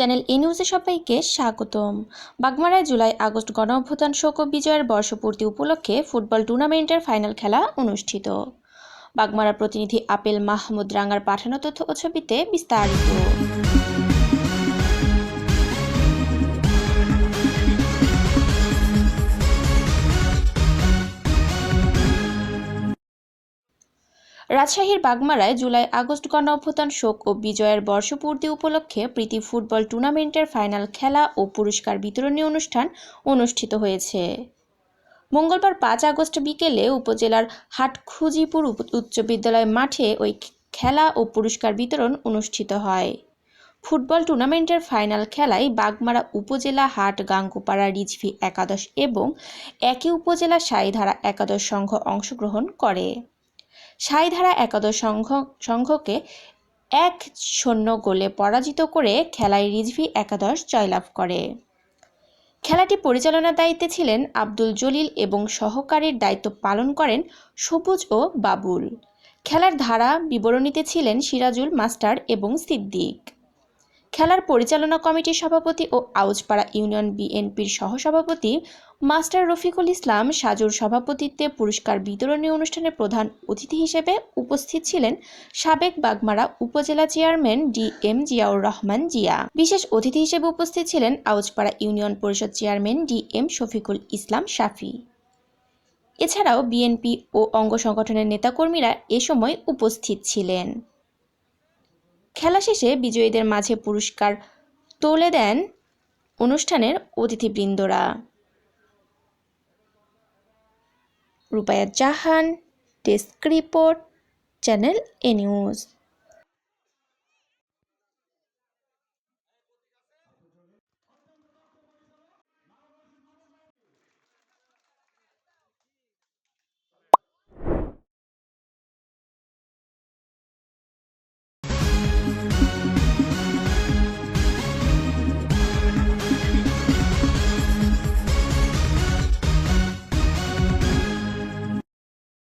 Channel এ নিউজে সবাইকে স্বাগতম। বাগমারায় জুলাই, আগস্ট গণ অভ্যুত্থান শোক বিজয়ের বর্ষপূর্তি উপলক্ষে ফুটবল টুর্নামেন্টের ফাইনাল খেলা অনুষ্ঠিত। বাগমারা প্রতিনিধি আপেল মাহমুদ রাঙ্গার পাঠানো তথ্য ও ছবিতে বিস্তারিত। রাজশাহীর বাগমারায় জুলাই আগস্ট গণ শোক ও বিজয়ের বর্ষপূর্তি উপলক্ষে প্রীতি ফুটবল টুর্নামেন্টের ফাইনাল খেলা ও পুরস্কার বিতরণী অনুষ্ঠান অনুষ্ঠিত হয়েছে। মঙ্গলবার পাঁচ আগস্ট বিকেলে উপজেলার হাটখুজিপুর উচ্চ বিদ্যালয় মাঠে ওই খেলা ও পুরস্কার বিতরণ অনুষ্ঠিত হয়। ফুটবল টুর্নামেন্টের ফাইনাল খেলায় বাগমারা উপজেলা হাট, গাঙ্গুপাড়া, রিজভি একাদশ এবং একই উপজেলা সাইধারা একাদশ সংঘ অংশগ্রহণ করে। সাইধারা একাদশ সংঘ, সংঘকে এক শূন্য গোলে পরাজিত করে খেলায় রিজভি একাদশ জয়লাভ করে। খেলাটি পরিচালনার দায়িত্বে ছিলেন আব্দুল জলিল এবং সহকারীর দায়িত্ব পালন করেন সবুজ ও বাবুল। খেলার ধারা বিবরণীতে ছিলেন সিরাজুল, মাস্টার এবং সিদ্দিক। খেলার পরিচালনা কমিটির সভাপতি ও আউজপাড়া ইউনিয়ন বিএনপির সহসভাপতি মাস্টার রফিকুল ইসলাম সাজুর সভাপতিত্বে পুরস্কার বিতরণী অনুষ্ঠানে প্রধান অতিথি হিসেবে উপস্থিত ছিলেন সাবেক বাগমারা উপজেলা chairman D M Ziaur Rahman Zia. বিশেষ অতিথি হিসেবে উপস্থিত ছিলেন আউজপাড়া ইউনিয়ন পরিষদ chairman D M Shafiqul Islam Shafi. এছাড়াও বিএনপি ও অঙ্গ সংগঠনের নেতাকর্মীরা এ সময় উপস্থিত ছিলেন। খেলা শেষে বিজয়ীদের মাঝে পুরস্কার তুলে দেন অনুষ্ঠানের অতিথিবৃন্দরা। Rupaya Jahan, desk report, Channel A News.